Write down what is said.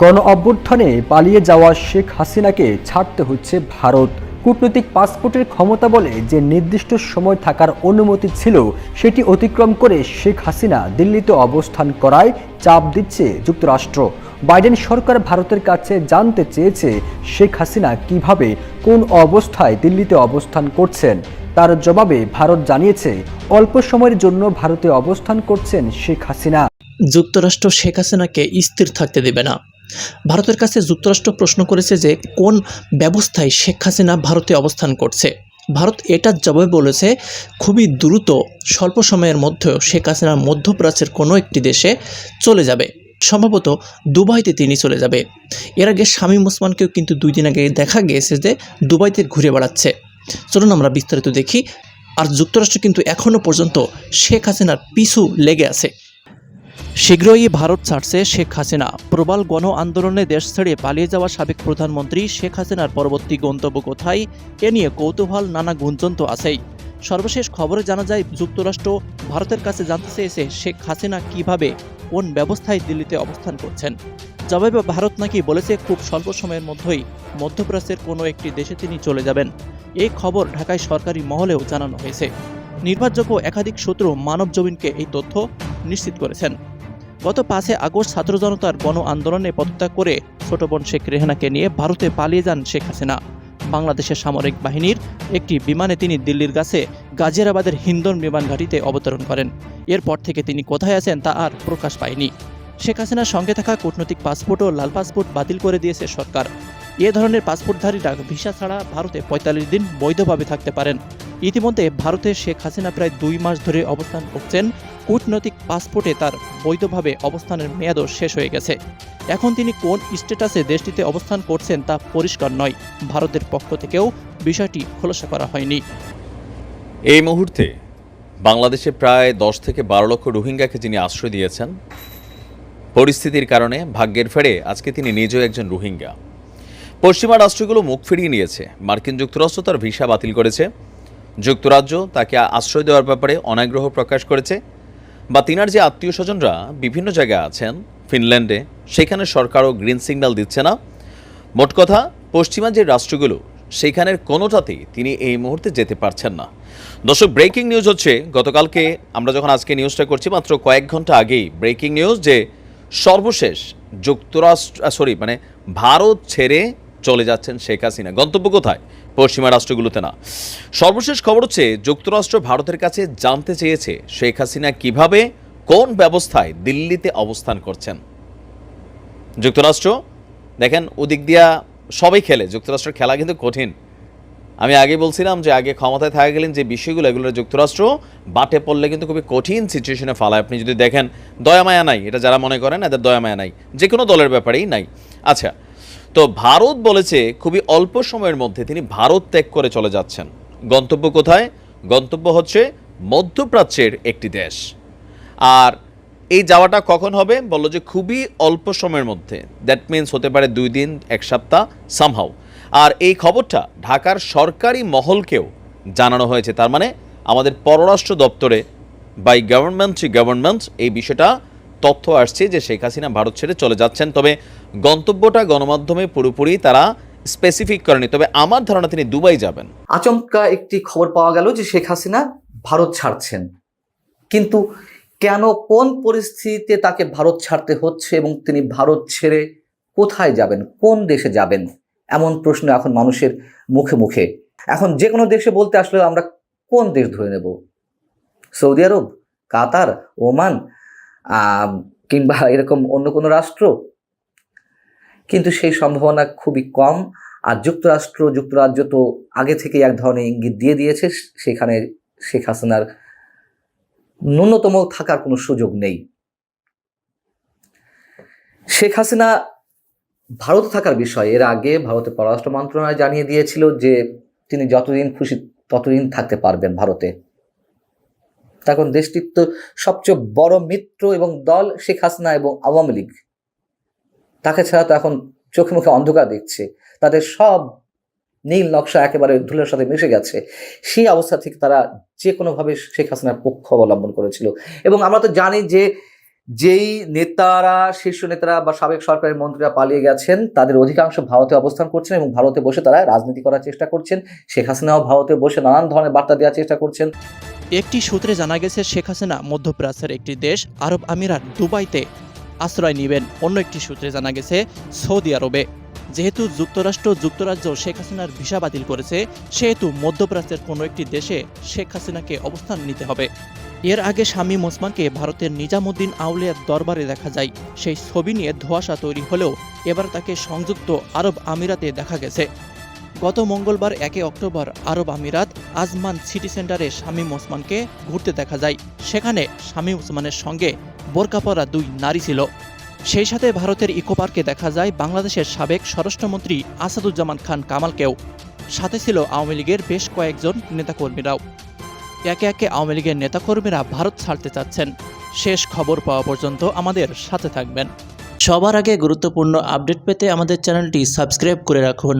গণ অভ্যুত্থানে পালিয়ে যাওয়া শেখ হাসিনাকে ছাড়তে হচ্ছে ভারত। কূটনৈতিক পাসপোর্টের ক্ষমতা বলে যে নির্দিষ্ট সময় থাকার অনুমতি ছিল, সেটি অতিক্রম করে শেখ হাসিনা দিল্লিতে অবস্থান করায় চাপ দিচ্ছে যুক্তরাষ্ট্র। বাইডেন সরকার ভারতের কাছে জানতে চেয়েছে শেখ হাসিনা কীভাবে, কোন অবস্থায় দিল্লিতে অবস্থান করছেন। তার জবাবে ভারত জানিয়েছে, অল্প সময়ের জন্য ভারতে অবস্থান করছেন শেখ হাসিনা। যুক্তরাষ্ট্র শেখ হাসিনাকে স্থির থাকতে দেবে না। ভারতের কাছে যুক্তরাষ্ট্র প্রশ্ন করেছে যে কোন ব্যবস্থায় শেখ হাসিনা ভারতে অবস্থান করছে। ভারত এটার জবাবে বলেছে, খুবই দ্রুত, স্বল্প সময়ের মধ্যেও শেখ হাসিনা মধ্যপ্রাচ্যের কোনো একটি দেশে চলে যাবে। সম্ভবত দুবাইতে তিনি চলে যাবে। এর আগে শামীম ওসমানকেও কিন্তু দুই দিন আগে দেখা গিয়েছে যে দুবাইতে ঘুরে বেড়াচ্ছে। চলুন আমরা বিস্তারিত দেখি। আর যুক্তরাষ্ট্র কিন্তু এখনও পর্যন্ত শেখ হাসিনার পিছু লেগে আছে। শীঘ্রই ভারত ছাড়ছে শেখ হাসিনা। প্রবাল গণ আন্দোলনে দেশ ছেড়ে পালিয়ে যাওয়া সাবেক প্রধানমন্ত্রী শেখ হাসিনার পরবর্তী গন্তব্য কোথায়, এ নিয়ে কৌতূহল, নানা গুঞ্জন তো আছেই। সর্বশেষ খবরে জানা যায়, যুক্তরাষ্ট্র ভারতের কাছে জানতে চেয়েছে শেখ হাসিনা কীভাবে, কোন ব্যবস্থায় দিল্লিতে অবস্থান করছেন। জবাবে ভারত নাকি বলেছে, খুব স্বল্প সময়ের মধ্যেই মধ্যপ্রাচ্যের কোনো একটি দেশে তিনি চলে যাবেন। এই খবর ঢাকায় সরকারি মহলেও জানানো হয়েছে। নির্ভরযোগ্য একাধিক সূত্র মানব জমিনকে এই তথ্য নিশ্চিত করেছেন। গত পাঁচে আগস্ট ছাত্র জনতার গণ আন্দোলনে পদত্যাগ করে ছোট বোন শেখ রেহানাকে নিয়ে ভারতে পালিয়ে যান শেখ হাসিনা। বাংলাদেশের সামরিক বাহিনীর একটি বিমানে তিনি দিল্লির কাছে গাজিয়াবাদের হিন্দন বিমান ঘাঁটিতে অবতরণ করেন। এরপর থেকে তিনি কোথায় আছেন তা আর প্রকাশ পায়নি। শেখ হাসিনার সঙ্গে থাকা কূটনৈতিক পাসপোর্ট ও লাল পাসপোর্ট বাতিল করে দিয়েছে সরকার। এ ধরনের পাসপোর্টধারীরা ভিসা ছাড়া ভারতে পঁয়তাল্লিশ দিন বৈধভাবে থাকতে পারেন। ইতিমধ্যে ভারতে শেখ হাসিনা প্রায় দুই মাস ধরে অবস্থান করছেন। কূটনৈতিক পাসপোর্টে তার বৈধভাবে অবস্থানের মেয়াদও শেষ হয়ে গেছে। এখন তিনি কোন স্ট্যাটাসে দেশটিতে অবস্থান করছেন তা পরিষ্কার নয়। ভারতের পক্ষ থেকেও বিষয়টি খোলসা করা হয়নি। এই মুহূর্তে বাংলাদেশে প্রায় দশ থেকে বারো লক্ষ রোহিঙ্গাকে যিনি আশ্রয় দিয়েছেন, পরিস্থিতির কারণে ভাগ্যের ফেরে আজকে তিনি নিজেও একজন রোহিঙ্গা। পশ্চিমা রাষ্ট্রগুলো মুখ ফিরিয়ে নিয়েছে। মার্কিন যুক্তরাষ্ট্র তার ভিসা বাতিল করেছে। যুক্তরাজ্য তাকে আশ্রয় দেওয়ার ব্যাপারে অনাগ্রহ প্রকাশ করেছে, বা তিনার যে আত্মীয় স্বজনরা বিভিন্ন জায়গায় আছেন, ফিনল্যান্ডে, সেখানে সরকারও গ্রিন সিগন্যাল দিচ্ছে না। মোট কথা, পশ্চিমা যে রাষ্ট্রগুলো সেইখানের কোনোটাতেই তিনি এই মুহূর্তে যেতে পারছেন না। দর্শক, ব্রেকিং নিউজ হচ্ছে, গতকালকে আমরা যখন আজকে নিউজটা করছি, মাত্র কয়েক ঘণ্টা আগেই ব্রেকিং নিউজ যে সর্বশেষ যুক্তরাষ্ট্র সরি মানে ভারত ছেড়ে চলে যাচ্ছেন শেখ হাসিনা। গন্তব্য কোথায়? পশ্চিমা রাষ্ট্রগুলোতে না। সর্বশেষ খবর হচ্ছে, যুক্তরাষ্ট্র ভারতের কাছে জানতে চেয়েছে শেখ হাসিনা কীভাবে, কোন ব্যবস্থায় দিল্লিতে অবস্থান করছেন। যুক্তরাষ্ট্র, দেখেন ওদিক দিয়া সবাই খেলে যুক্তরাষ্ট্রের খেলা কিন্তু কঠিন। আমি আগে বলছিলাম যে আগে ক্ষমতায় থাকা গেলেন যে বিষয়গুলো, এগুলো যুক্তরাষ্ট্র বাটে পড়লে কিন্তু খুবই কঠিন সিচুয়েশনে ফালায়। আপনি যদি দেখেন দয়ামায়া নাই, এটা যারা মনে করেন এদের দয়ামায়া নাই। যে কোনো দলের ব্যাপারেই নাই। আচ্ছা তো ভারত বলেছে খুবই অল্প সময়ের মধ্যে তিনি ভারত ত্যাগ করে চলে যাচ্ছেন। গন্তব্য কোথায়? গন্তব্য হচ্ছে মধ্যপ্রাচ্যের একটি দেশ। আর এই যাওয়াটা কখন হবে? বলল যে খুবই অল্প সময়ের মধ্যে। দ্যাট মিন্স হতে পারে দুই দিন, এক সপ্তাহ সামহাও আর এই খবরটা ঢাকার সরকারি মহলকেও জানানো হয়েছে। তার মানে আমাদের পররাষ্ট্র দপ্তরে বাই গভর্নমেন্ট টু গভর্নমেন্ট এই বিষয়টা তথ্য আসছে যে শেখ হাসিনা ভারত ছেড়ে চলে যাচ্ছেন। তবে গন্তব্যটা গণমাধ্যমে পুরোপুরি তারা স্পেসিফিক করেনি। তবে আমার ধারণা তিনি দুবাই যাবেন। আচমকা একটি খবর পাওয়া গেল যে শেখ হাসিনা ভারত ছাড়ছেন। কিন্তু কেন, কোন পরিস্থিতিতে তাকে ভারত ছাড়তে হচ্ছে এবং তিনি ভারত ছেড়ে কোথায় যাবেন, কোন দেশে যাবেন, এমন প্রশ্ন এখন মানুষের মুখে মুখে। এখন যে কোনো দেশে বলতে আসলে আমরা কোন দেশ ধরে নেব? সৌদি আরব, কাতার, ওমান কিংবা এরকম অন্য কোনো রাষ্ট্র? কিন্তু সেই সম্ভাবনা খুবই কম। আর যুক্তরাষ্ট্র, যুক্তরাজ্য তো আগে থেকে এক ধরনের ইঙ্গিত দিয়ে দিয়েছে, সেখানে শেখ হাসিনার ন্যূনতম থাকার কোনো সুযোগ নেই। শেখ হাসিনা ভারত থাকার বিষয়ে, এর আগে ভারতের পররাষ্ট্র মন্ত্রণালয় জানিয়ে দিয়েছিল যে তিনি যতদিন খুশি ততদিন থাকতে পারবেন ভারতে। তখন দেশটির তো সবচেয়ে বড় মিত্র এবং দল শেখ হাসিনা এবং আওয়ামী লীগ। তাকে ছাড়া তো এখন চোখে মুখে অন্ধকার দেখছে। তাদের সব নীল নকশা একেবারে ধুলের সাথে মিশে গেছে। সেই অবস্থা থেকে তারা যে কোনোভাবে শেখ হাসিনার পক্ষ অবলম্বন করেছিল। এবং আমরা তো জানি যে যেই নেতারা, শীর্ষ নেতারা বা সাবেক সরকারের মন্ত্রীরা পালিয়ে গেছেন, তাদের অধিকাংশ ভারতে অবস্থান করছেন এবং ভারতে বসে তারা রাজনীতি করার চেষ্টা করছেন। শেখ হাসিনাও ভারতে বসে নানান ধরনের বার্তা দেওয়ার চেষ্টা করছেন। একটি সূত্রে জানা গেছে, শেখ হাসিনা মধ্যপ্রাচ্যের একটি দেশ আরব আমিরাত দুবাইতে আশ্রয় নেবেন। অন্য একটি সূত্রে জানা গেছে, সৌদি আরবে। যেহেতু যুক্তরাষ্ট্র যুক্তরাজ্য শেখ হাসিনার ভিসা বাতিল করেছে, সেহেতু মধ্যপ্রাচ্যের কোনো একটি দেশে শেখ হাসিনাকে অবস্থান নিতে হবে। এর আগে শামীম মোসমানকে ভারতের নিজামুদ্দিন আউলিয়ার দরবারে দেখা যায়। সেই ছবি নিয়ে ধোঁয়াশা তৈরি হলেও এবার তাকে সংযুক্ত আরব আমিরাতে দেখা গেছে। গত মঙ্গলবার একে অক্টোবর আরব আমিরাত আজমান সিটি সেন্টারে শামীম ওসমানকে ঘুরতে দেখা যায়। সেখানে শামীম ওসমানের সঙ্গে বোরকা পরা দুই নারী ছিল। সেই সাথে ভারতের ইকো পার্কে দেখা যায় বাংলাদেশের সাবেক স্বরাষ্ট্রমন্ত্রী আসাদুজ্জামান খান কামালকেও। সাথে ছিল আওয়ামী লীগের বেশ কয়েকজন নেতাকর্মীরাও। একে একে আওয়ামী লীগের নেতাকর্মীরা ভারত ছাড়তে চাচ্ছেন। শেষ খবর পাওয়া পর্যন্ত আমাদের সাথে থাকবেন। সবার আগে গুরুত্বপূর্ণ আপডেট পেতে আমাদের চ্যানেলটি সাবস্ক্রাইব করে রাখুন।